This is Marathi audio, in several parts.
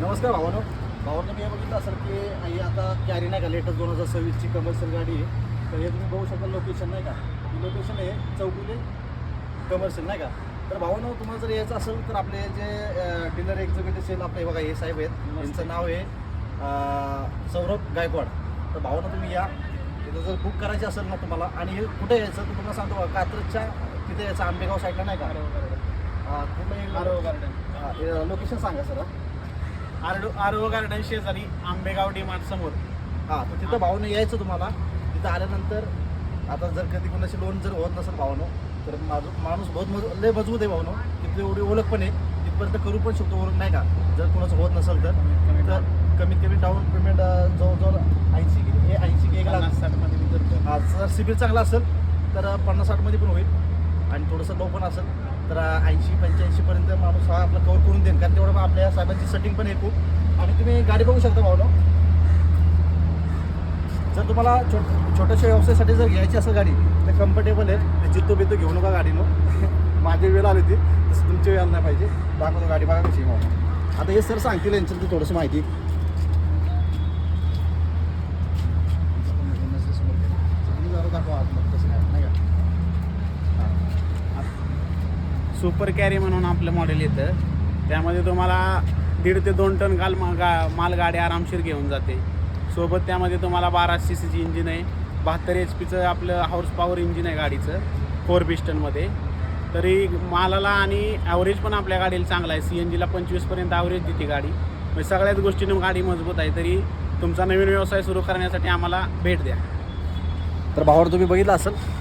नमस्कार भावानो. भावानं मी हे बघितलं असेल की ही आता कॅरी नाही का? लेटेस्ट दोन हजार सव्वीसची कमर्शियल गाडी आहे. तर हे तुम्ही बघू शकता लोकेशन नाही का? लोकेशन आहे चौगुले कमर्शियल नाही का? तर भावानो तुम्हाला जर यायचं असेल तर आपले जे डीलर एक्झिक्युटिव्ह सेल आपले बघा हे साहेब आहेत. यांचं नाव आहे सौरभ गायकवाड. तर भावानं तुम्ही या. तिथं जर बुक करायची असेल ना तुम्हाला आणि हे कुठे यायचं तर तुम्हाला सांगतो बघा कात्रजच्या तिथे यायचं आंबेगाव साईडला नाही का? कुठलं लोकेशन सांगा सर. आरडो आरओ गार्डन शेजारी आंबेगाव डीमार्ट समोर. हां तर तिथं भावनं यायचं तुम्हाला. तिथं आल्यानंतर आता जर कधी कोणाची लोन जर होत नसेल भावनं तर माझं माणूस बहुत मज लय मजबूत आहे भावनं. तिथं एवढी ओळख पण आहे. तिथपर्यंत करू पण शकतो ओळख नाही का? जर कोणाचं होत नसेल तर. तर कमीत कमी डाऊन पेमेंट जवळजवळ ऐंशी हे ऐंशी एक लाख. पन्नास साठमध्ये मी करतो हा, जर सिबिल चांगला असेल तर पन्नास साठमध्ये पण होईल. आणि थोडंसं लो पण असेल. तर ऐंशी पंच्याऐंशीपर्यंत माणूस हा आपला कवर करून देईल. कारण तेवढं आपल्या साहेबांची सेटिंग पण आहे खूप. आणि तुम्ही गाडी बघू शकता भावनो. जर तुम्हाला छोट छोट्याशा व्यवसायासाठी जर घ्यायची असेल गाडी तर कम्फर्टेबल आहे. ते जित्तो बित्तो घेऊ नका गाडीनं. माझी वेळ आली होती तसं तुमची वेळ नाही पाहिजे. दाखवतो गाडी बघा कशी आहे आता हे सर सांगतील यांच्याबद्दल थोडीशी माहिती. जरा दाखवा आत कसं तसं नाही का सुपर कॅरी म्हणून आपलं मॉडेल येतं. त्यामध्ये तुम्हाला दीड ते दोन टन गाल मा- गा मालगाडी आरामशीर घेऊन जाते. सोबत त्यामध्ये तुम्हाला बारा सी सीची इंजिन आहे. बहात्तर एच पीचं आपलं हाऊस पॉवर इंजिन आहे गाडीचं फोर पिस्टनमध्ये तरी मालाला आणि ॲव्हरेज पण आपल्या गाडीला चांगला आहे. सी एन जीला पंचवीसपर्यंत ॲव्हरेज देते गाडी. म्हणजे सगळ्याच गोष्टीनं गाडी मजबूत आहे. तरी तुमचा नवीन व्यवसाय सुरू करण्यासाठी आम्हाला भेट द्या. तर भावावर तुम्ही बघितलं असेल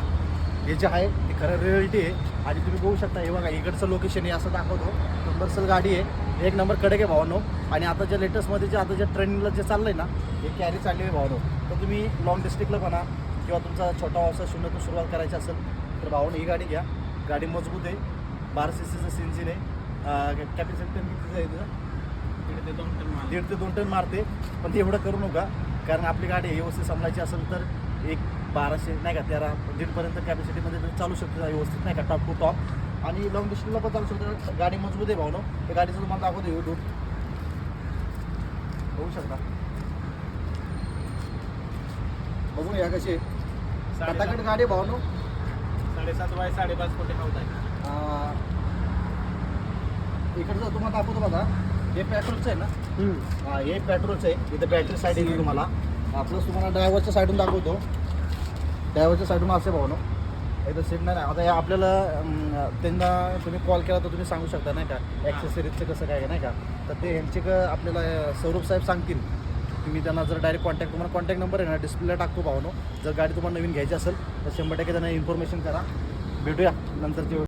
हे जे आहे ते खरं रिअलिटी आहे. आणि तुम्ही बघू शकता हे बघा इकडचं लोकेशन आहे असं दाखवतो. कमर्शियल गाडी आहे. एक नंबर कडक आहे भावानो. आणि आता ज्या लेटेस्टमध्ये जे आता जे ट्रेनिंगला जे चाललं आहे ना हे कॅरी चालली आहे भावानो. तर तुम्ही लॉंग डिस्ट्रिक्टला म्हणा किंवा तुमचा छोटा व्यवसाय शून्यातून सुरुवात करायची असेल तर भावानो ही गाडी घ्या. गाडी मजबूत आहे. बारा सी सीचं सिंजिन आहे. कॅपॅसिटी कितीचं आहे तिथं? दीड ते दोन टन दीड ते दोन टन मारते. पण ते एवढं करू नका कारण आपली गाडी व्यवस्थित समजायची असेल तर एक बाराशे नाही का तेरा दीडपर्यंत कॅपॅसिटीमध्ये चालू शकतो व्यवस्थित नाही का टॉप टू टॉप आणि लॉंग डिस्टन्सला पण चालू शकतो. गाडी मजबूत आहे भाऊ त्या गाडीचं तुम्हाला दाखवतो युट्यूब बघू शकता. बघून या कशी कटाकट गाडी भाऊ साडेसात बाय साडेपाच कोटी खाऊत आहे. इकडचं तुम्हाला दाखवतो बघा. हे पेट्रोलचं आहे ना? हा, हे पेट्रोलचं आहे. इथं बॅटरी साईड येईल तुम्हाला. प्लस तुम्हाला ड्रायव्हरच्या साईडून दाखवतो. ड्रायव्हरच्या साईडून असे भाऊ इथं सीट नाही आता या आपल्याला त्यांना तुम्ही कॉल केला तर तुम्ही सांगू शकता नाही का? ॲक्सेसरीजचं कसं काय आहे, नाही का? तर ते ह्यांचे क आपल्याला स्वरूप साहेब सांगतील. तुम्ही त्यांना जर डायरेक्ट कॉन्टॅक्ट तुम्हाला कॉन्टॅक्ट नंबर आहे ना डिस्प्लेला टाकतो भावनो जर गाडी तुम्हाला नवीन घ्यायची असेल तर शंभर टक्के त्यांना इन्फॉर्मेशन करा. भेटूया नंतरची